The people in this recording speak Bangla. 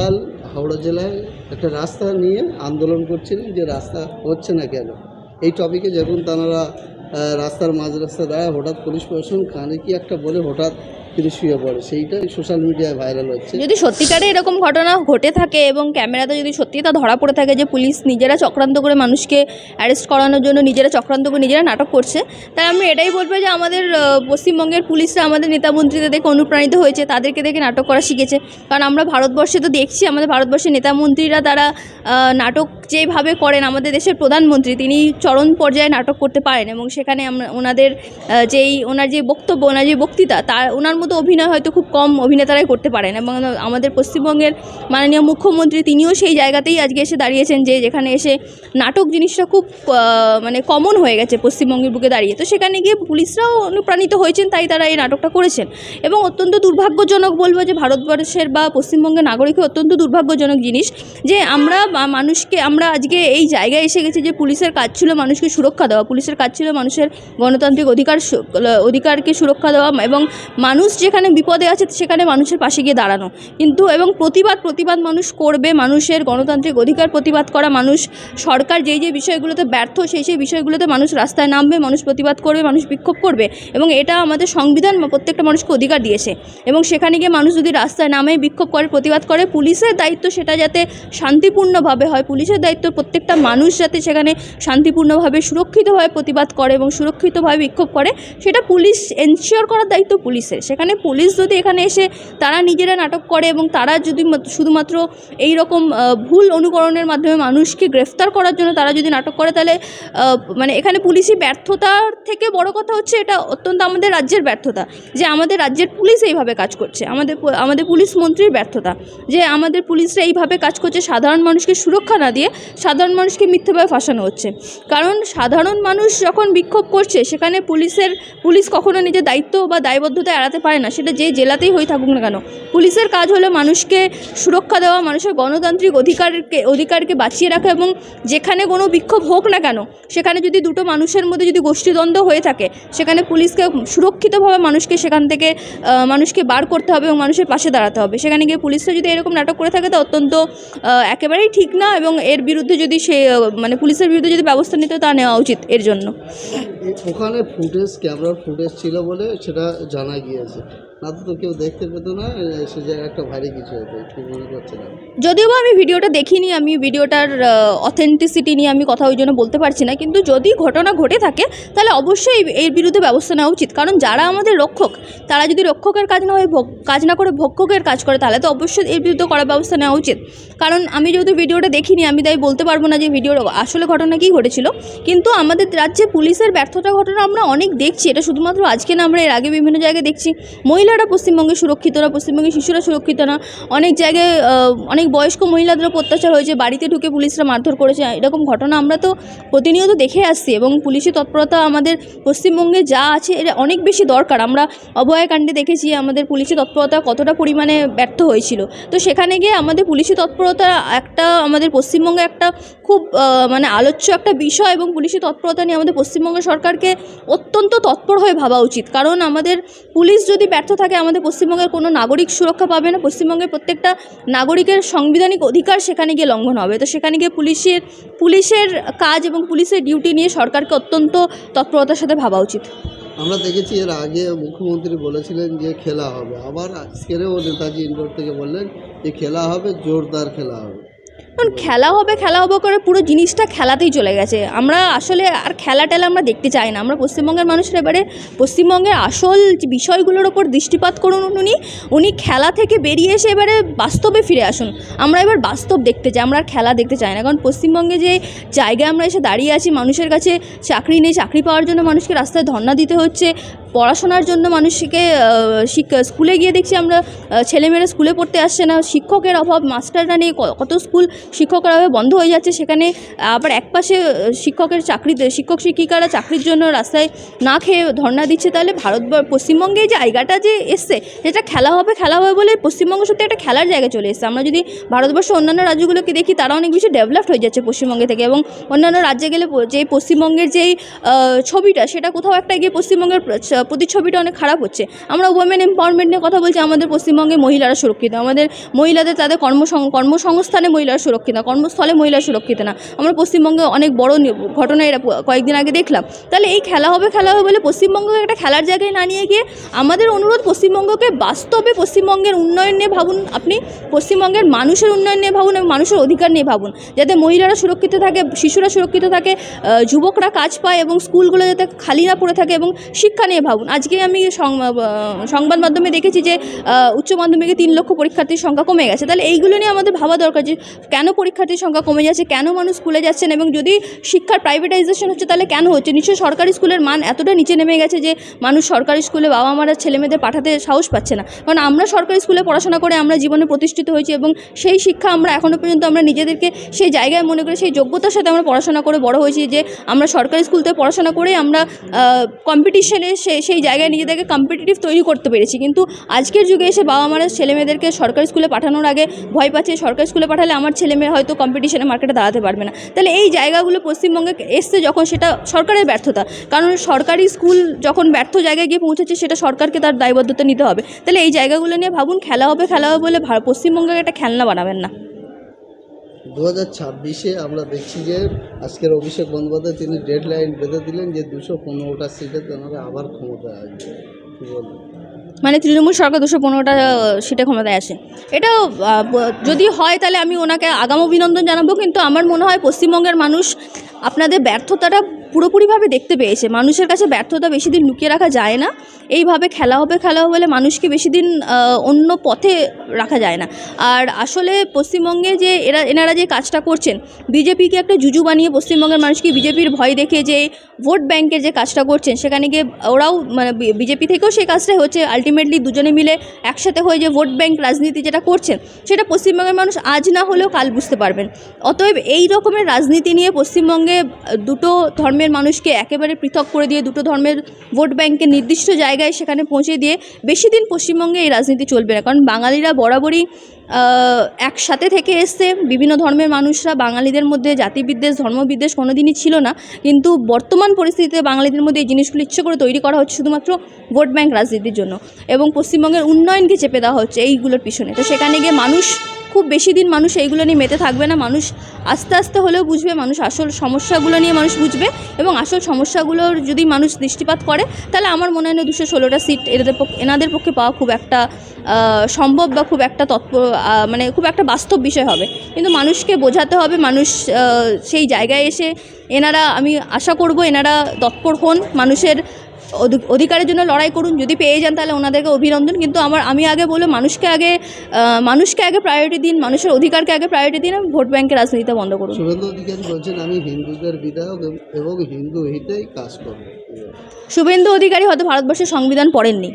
গতকাল হাওড়া জেলায় একটা রাস্তা নিয়ে আন্দোলন করছিলেন, যে রাস্তা হচ্ছে না কেন? এই টপিকে যখন তারা রাস্তার মাঝ রাস্তা দাঁড়ায়, হঠাৎ পুলিশ প্রশাসন কানে কি একটা বলে হঠাৎ পড়ে। সেইটাই সোশ্যাল মিডিয়ায় ভাইরাল হচ্ছে। যদি সত্যিকারে এরকম ঘটনা ঘটে থাকে এবং ক্যামেরাতে যদি সত্যি তা ধরা পড়ে থাকে যে পুলিশ নিজেরা চক্রান্ত করে মানুষকে অ্যারেস্ট করানোর জন্য নিজেরা চক্রান্ত করে নিজেরা নাটক করছে, তাই আমি এটাই বলব যে আমাদের পশ্চিমবঙ্গের পুলিশরা, আমাদের নেতা মন্ত্রীদের দেখে অনুপ্রাণিত হয়েছে, তাদেরকে দেখে নাটক করা শিখেছে। কারণ আমরা ভারতবর্ষে তো দেখছি, আমাদের ভারতবর্ষের নেতা মন্ত্রীরা তারা নাটক যেভাবে করেন আমাদের দেশের প্রধানমন্ত্রী, তিনি চরম পর্যায়ে নাটক করতে পারেন এবং সেখানে আমরা, ওনাদের যেই, ওনার যে বক্তব্য, ওনার যে বক্তৃতা তার ওনার মতো অভিনয় হয়তো খুব কম অভিনেতারাই করতে পারেন এবং আমাদের পশ্চিমবঙ্গের মাননীয় মুখ্যমন্ত্রী, তিনিও সেই জায়গাতেই আজকে এসে দাঁড়িয়েছেন যে যেখানে এসে নাটক জিনিসটা খুব মানে কমন হয়ে গেছে পশ্চিমবঙ্গের বুকে দাঁড়িয়ে। তো সেখানে গিয়ে পুলিশরাও অনুপ্রাণিত হয়েছেন, তাই তারা এই নাটকটা করেছেন এবং অত্যন্ত দুর্ভাগ্যজনক বলব যে ভারতবর্ষের বা পশ্চিমবঙ্গের নাগরিকের অত্যন্ত দুর্ভাগ্যজনক জিনিস যে আমরা মানুষকে, আমরা আজকে এই জায়গায় এসে গেছি যে পুলিশের কাজ ছিল মানুষকে সুরক্ষা দেওয়া, পুলিশের কাজ ছিল মানুষের গণতান্ত্রিক অধিকার অধিকারকে সুরক্ষা দেওয়া এবং মানুষ যেখানে বিপদে আছে সেখানে মানুষের পাশে গিয়ে দাঁড়ানো। কিন্তু এবং প্রতিবাদ প্রতিবাদ মানুষ করবে, মানুষের গণতান্ত্রিক অধিকার প্রতিবাদ করা মানুষ, সরকার যেই যে বিষয়গুলোতে ব্যর্থ, সেই সেই বিষয়গুলোতে মানুষ রাস্তায় নামবে, মানুষ প্রতিবাদ করবে, মানুষ বিক্ষোভ করবে এবং এটা আমাদের সংবিধান প্রত্যেকটা মানুষকে অধিকার দিয়েছে। এবং সেখানে গিয়ে মানুষ যদি রাস্তায় নামে বিক্ষোভ করে, প্রতিবাদ করে, পুলিশের দায়িত্ব সেটা যাতে শান্তিপূর্ণভাবে হয়, পুলিশের প্রত্যেকটা মানুষ যাতে সেখানে শান্তিপূর্ণভাবে সুরক্ষিতভাবে প্রতিবাদ করে এবং সুরক্ষিতভাবে বিক্ষোভ করে, সেটা পুলিশ এনশিওর করার দায়িত্ব পুলিশের। সেখানে পুলিশ যদি এখানে এসে তারা নিজেরা নাটক করে এবং তারা যদি শুধুমাত্র এই রকম ভুল অনুকরণের মাধ্যমে মানুষকে গ্রেফতার করার জন্য তারা যদি নাটক করে, তাহলে মানে এখানে পুলিশি ব্যর্থতার থেকে বড় কথা হচ্ছে এটা অত্যন্ত আমাদের রাজ্যের ব্যর্থতা, যে আমাদের রাজ্যের পুলিশ এইভাবে কাজ করছে। আমাদের আমাদের পুলিশ মন্ত্রীর ব্যর্থতা, যে আমাদের পুলিশরা এইভাবে কাজ করছে, সাধারণ মানুষকে সুরক্ষা না দিয়ে সাধারণ মানুষকে মিথ্যেভাবে ফাঁসানো হচ্ছে। কারণ সাধারণ মানুষ যখন বিক্ষোভ করছে, সেখানে পুলিশের, পুলিশ কখনো নিজের দায়িত্ব বা দায়বদ্ধতা এড়াতে পারে না। সেটা যে জেলাতেই হয়ে থাকুক না কেন। পুলিশের কাজ হলো মানুষকে সুরক্ষা দেওয়া, মানুষের গণতান্ত্রিক অধিকারকে অধিকারকে বাঁচিয়ে রাখা এবং যেখানে কোনো বিক্ষোভ হোক না কেন, সেখানে যদি দুটো মানুষের মধ্যে যদি গোষ্ঠীদ্বন্দ্ব হয়ে থাকে, সেখানে পুলিশকে সুরক্ষিতভাবে মানুষকে সেখান থেকে মানুষকে বার করতে হবে এবং মানুষের পাশে দাঁড়াতে হবে। সেখানে গিয়ে পুলিশরা যদি এরকম নাটক করে থাকে, তা অত্যন্ত একেবারেই ঠিক না এবং এর বিরুদ্ধে যদি সে মানে পুলিশের বিরুদ্ধে যদি ব্যবস্থা নিতে তা নেওয়া উচিত এর জন্য। ওখানে ফুটেজ ক্যামেরার ফুটেজ ছিল বলে সেটা জানা গিয়েছে। না তো তো কেউ দেখতে পেত না সে জায়গায় একটা ভারী কিছু হতো কি মনে করছে না যদিও বা আমি ভিডিওটা দেখিনি আমি ভিডিওটার অথেন্টিসিটি নিয়ে আমি কথা ওই জন্য বলতে পারছি না কিন্তু যদি ঘটনা ঘটে থাকে তাহলে অবশ্যই এর বিরুদ্ধে ব্যবস্থা নেওয়া উচিত। কারণ যারা আমাদের রক্ষক তারা যদি রক্ষকের কাজ না হয়ে কাজ না করে ভক্ষকের কাজ করে তাহলে তো অবশ্যই এর বিরুদ্ধে করার ব্যবস্থা নেওয়া উচিত। কারণ আমি যেহেতু ভিডিওটা দেখিনি আমি তাই বলতে পারব না যে ভিডিওর আসলে ঘটনা কী ঘটেছিল। কিন্তু আমাদের রাজ্যে পুলিশের ব্যর্থতা ঘটনা আমরা অনেক দেখছি। এটা শুধুমাত্র আজকে না, আমরা এর আগে বিভিন্ন জায়গায় দেখছি। মহিলারা পশ্চিমবঙ্গে সুরক্ষিত না, পশ্চিমবঙ্গের শিশুরা সুরক্ষিত না। অনেক জায়গায় অনেক বয়স্ক মহিলাদের উপর অত্যাচার হয়েছে। বাড়িতে ঢুকে পুলিশরা মারধর করেছে। এরকম ঘটনা আমরা তো প্রতিনিয়ত দেখে আসছি এবং পুলিশি তৎপরতা আমাদের পশ্চিমবঙ্গে যা আছে এটা অনেক বেশি দরকার। আমরা অভয়াকাণ্ডে দেখেছি আমাদের পুলিশি তৎপরতা কতটা পরিমাণে ব্যর্থ হয়েছিল। তো সেখানে গিয়ে আমাদের পুলিশি তৎপরতা একটা আমাদের পশ্চিমবঙ্গে একটা খুব মানে আলোচ্য একটা বিষয় এবং পুলিশি তৎপরতা নিয়ে আমাদের পশ্চিমবঙ্গ সরকারকে অত্যন্ত তৎপর হয়ে ভাবা উচিত। কারণ আমাদের পুলিশ যদি ব্যর্থ থাকে, আমাদের পশ্চিমবঙ্গের কোনো নাগরিক সুরক্ষা পাবে না। পশ্চিমবঙ্গের প্রত্যেকটা নাগরিকের সাংবিধানিক অধিকার সেখানে গিয়ে লঙ্ঘন হবে। তো সেখানে গিয়ে পুলিশের পুলিশের কাজ এবং পুলিশের ডিউটি নিয়ে সরকারকে অত্যন্ত তৎপরতার সাথে ভাবা উচিত। আমরা দেখেছি এর আগে মুখ্যমন্ত্রী বলেছিলেন যে খেলা হবে। আবার আজকেরও নেতাজি ইন্ডোর থেকে বললেন যে খেলা হবে, জোরদার খেলা হবে। কারণ খেলা হবে খেলা হবে করে পুরো জিনিসটা খেলাতেই চলে গেছে। আমরা আসলে আর খেলা টেলা আমরা দেখতে চাই না। আমরা পশ্চিমবঙ্গের মানুষের এবারে পশ্চিমবঙ্গের আসল বিষয়গুলোর ওপর দৃষ্টিপাত করুন উনি উনি খেলা থেকে বেরিয়ে এসে এবারে বাস্তবে ফিরে আসুন। আমরা এবার বাস্তব দেখতে চাই, আমরা আর খেলা দেখতে চাই না। কারণ পশ্চিমবঙ্গে যে জায়গায় আমরা এসে দাঁড়িয়ে আছি, মানুষের কাছে চাকরি নেই, চাকরি পাওয়ার জন্য মানুষকে রাস্তায় ধর্ণা দিতে হচ্ছে, পড়াশোনার জন্য মানুষকে শিক্ষা, স্কুলে গিয়ে দেখছি আমরা ছেলেমেয়েরা স্কুলে পড়তে আসছে না, শিক্ষকের অভাব, মাস্টাররা নেই কত স্কুল শিক্ষকরা বন্ধ হয়ে যাচ্ছে। সেখানে আবার একপাশে শিক্ষকের চাকরিতে শিক্ষক শিক্ষিকারা চাকরির জন্য রাস্তায় না খেয়ে ধর্ণা দিচ্ছে। তাহলে ভারত পশ্চিমবঙ্গে এই জায়গাটা যে এসছে যেটা খেলা হবে খেলা হবে বলে পশ্চিমবঙ্গ সত্যি একটা খেলার জায়গা চলে এসছে। আমরা যদি ভারতবর্ষের অন্যান্য রাজ্যগুলোকে দেখি, তারা অনেক বেশি ডেভেলপড হয়ে যাচ্ছে পশ্চিমবঙ্গে থেকে এবং অন্যান্য রাজ্যে গেলে যে পশ্চিমবঙ্গের যেই ছবিটা, সেটা কোথাও একটা গিয়ে পশ্চিমবঙ্গের প্রতিচ্ছবিটা অনেক খারাপ হচ্ছে। আমরা ওমেন এম্পাওয়ারমেন্ট নিয়ে কথা বলছি, আমাদের পশ্চিমবঙ্গে মহিলারা সুরক্ষিত। আমাদের মহিলাদের তাদের কর্মসং, কর্মসংস্থানে মহিলারা সুরক্ষিত না, কর্মস্থলে মহিলা সুরক্ষিত না। আমরা পশ্চিমবঙ্গে অনেক বড় ঘটনা এরা কয়েকদিন আগে দেখলাম। তাহলে এই খেলা হবে খেলা হবে বলে পশ্চিমবঙ্গকে একটা খেলার জায়গায় না নিয়ে গিয়ে আমাদের অনুরোধ পশ্চিমবঙ্গকে বাস্তবে পশ্চিমবঙ্গের উন্নয়ন নিয়ে ভাবুন আপনি, পশ্চিমবঙ্গের মানুষের উন্নয়ন নিয়ে ভাবুন এবং মানুষের অধিকার নিয়ে ভাবুন। যাতে মহিলারা সুরক্ষিত থাকে, শিশুরা সুরক্ষিত থাকে যুবকরা কাজ পায় এবং স্কুলগুলো যাতে খালি না পড়ে থাকে এবং শিক্ষা নিয়ে ভাবুন। আজকে আমি সংবাদ মাধ্যমে দেখেছি যে উচ্চ মাধ্যমিকে তিন লক্ষ পরীক্ষার্থীর সংখ্যা কমে গেছে। তাহলে এইগুলো নিয়ে আমাদের ভাবা দরকার যে কেন পরীক্ষার্থীর সংখ্যা কমে যাচ্ছে? কেন মানুষ স্কুলে যাচ্ছেন? এবং যদি শিক্ষার প্রাইভেটাইজেশন হচ্ছে, তাহলে কেন হচ্ছে? নিশ্চয়ই সরকারি স্কুলের মান এতটা নিচে নেমে গেছে যে মানুষ সরকারি স্কুলে বাবা মারা ছেলেমেয়েদের পাঠাতে সাহস পাচ্ছে না। কারণ আমরা সরকারি স্কুলে পড়াশোনা করে আমরা জীবনে প্রতিষ্ঠিত হয়েছি এবং সেই শিক্ষা আমরা এখনও পর্যন্ত আমরা নিজেদেরকে সেই জায়গায় মনে করি সেই যোগ্যতার সাথে আমরা পড়াশোনা করে বড় হয়েছি যে আমরা সরকারি স্কুল থেকে পড়াশোনা করে আমরা কম্পিটিশনে সে, সেই জায়গায় নিজেদেরকে কম্পিটিটিভ তৈরি করতে পেরেছি। কিন্তু আজকের যুগে এসে বাবা মারা ছেলেমেয়েদেরকে সরকারি স্কুলে পাঠানোর আগে ভয় পাচ্ছে, সরকারি স্কুলে পাঠালে আমার ছেলেমেয়ে হয়তো কম্পিটিশনে মার্কেটে দাঁড়াতে পারবে না। তাহলে এই জায়গাগুলো পশ্চিমবঙ্গে এসছে যখন সেটা সরকারের ব্যর্থতা। কারণ সরকারি স্কুল যখন ব্যর্থ জায়গায় গিয়ে পৌঁছেছে, সেটা সরকারকে তার দায়বদ্ধতা নিতে হবে। তাহলে এই জায়গাগুলো নিয়ে ভাবুন, খেলা হবে খেলা হবে বলে পশ্চিমবঙ্গকে একটা খেলনা বানাবেন না। দু হাজার ছাব্বিশে আমরা দেখছি যে আজকের অভিষেক বন্দ্যোপাধ্যায় তিনি ডেড লাইন বেঁধে দিলেন যে দুশো পনেরোটা সিটে তেনারা আবার ক্ষমতায় আসবে। কী বলবেন? মানে তৃণমূল সরকার দুশো পনেরোটা সিটে ক্ষমতায় আসে। এটা যদি হয় তাহলে আমি ওনাকে আগাম অভিনন্দন জানাব, কিন্তু আমার মনে হয় পশ্চিমবঙ্গের মানুষ আপনাদের ব্যর্থতাটা পুরোপুরিভাবে দেখতে পেয়েছে। মানুষের কাছে ব্যর্থতা বেশি দিন লুকিয়ে রাখা যায় না। এইভাবে খেলা হবে খেলা হবে বলে মানুষকে বেশি দিন অন্য পথে রাখা যায় না। আর আসলে পশ্চিমবঙ্গে যে এরা, এনারা যে কাজটা করছেন, বিজেপিকে একটা জুজু বানিয়ে পশ্চিমবঙ্গের মানুষকে বিজেপির ভয় দেখে যে ভোট ব্যাংকের যে কাজটা করছেন, সেখানে গিয়ে ওরাও মানে বিজেপি থেকেও সেই কাজটাই হচ্ছে। আলটিমেটলি দুজনে মিলে একসাথে হয়ে যে ভোট ব্যাংক রাজনীতি যেটা করছেন, সেটা পশ্চিমবঙ্গের মানুষ আজ না হলেও কাল বুঝতে পারবেন। অতএব এই রকমের রাজনীতি নিয়ে পশ্চিমবঙ্গে দুটো ধর্মের মানুষকে একেবারে পৃথক করে দিয়ে দুটো ধর্মের ভোট ব্যাংকের নির্দিষ্ট জায়গায় সেখানে পৌঁছে দিয়ে বেশি দিন পশ্চিমবঙ্গে এই রাজনীতি চলবে না। কারণ বাঙালিরা বরাবরই একসাথে থেকে এসছে। বিভিন্ন ধর্মের মানুষরা, বাঙালিদের মধ্যে জাতিবিদ্বেষ, ধর্মবিদ্বেষ কোনো দিনই ছিল না। কিন্তু বর্তমান পরিস্থিতিতে বাঙালিদের মধ্যে এই জিনিসগুলো ইচ্ছে করে তৈরি করা হচ্ছে শুধুমাত্র ভোট ব্যাংক রাজনীতির জন্য। এবং পশ্চিমবঙ্গের উন্নয়নকে চেপে দেওয়া হচ্ছে এইগুলোর পিছনে। তো সেখানে গিয়ে মানুষ খুব বেশি দিন মানুষ এইগুলো নিয়ে মেতে থাকবে না। মানুষ আস্তে আস্তে হলেও বুঝবে মানুষ আসল সমস্যাগুলো নিয়ে মানুষ বুঝবে এবং আসল সমস্যাগুলোর যদি মানুষ দৃষ্টিপাত করে, তাহলে আমার মনে হয় না দুশো ষোলোটা সিট এদের এনাদের পক্ষে পাওয়া খুব একটা সম্ভব বা খুব একটা তৎপর মানে খুব একটা বাস্তব বিষয় হবে। কিন্তু মানুষকে বোঝাতে হবে, মানুষ সেই জায়গায় এসে এনারা, আমি আশা করব এনারা তৎপর হন। মানুষের অধিকারের জন্য লড়াই করুন যদি পেয়ে যান তাহলে ওনাদেরকে অভিনন্দন। কিন্তু আমার আমি আগে বলব মানুষকে আগে মানুষকে আগে প্রায়োরিটি দিন মানুষের অধিকারকে আগে প্রায়োরিটি দিন ভোট ব্যাংকের রাজনীতিটা বন্ধ করুন। শুভেন্দু অধিকারী বলছেন আমি হিন্দুদের বিধায়ক এবং- হিন্দু হিতেই কাজ করব। শুভেন্দু অধিকারী হয়তো ভারতবর্ষের সংবিধান পড়েননি।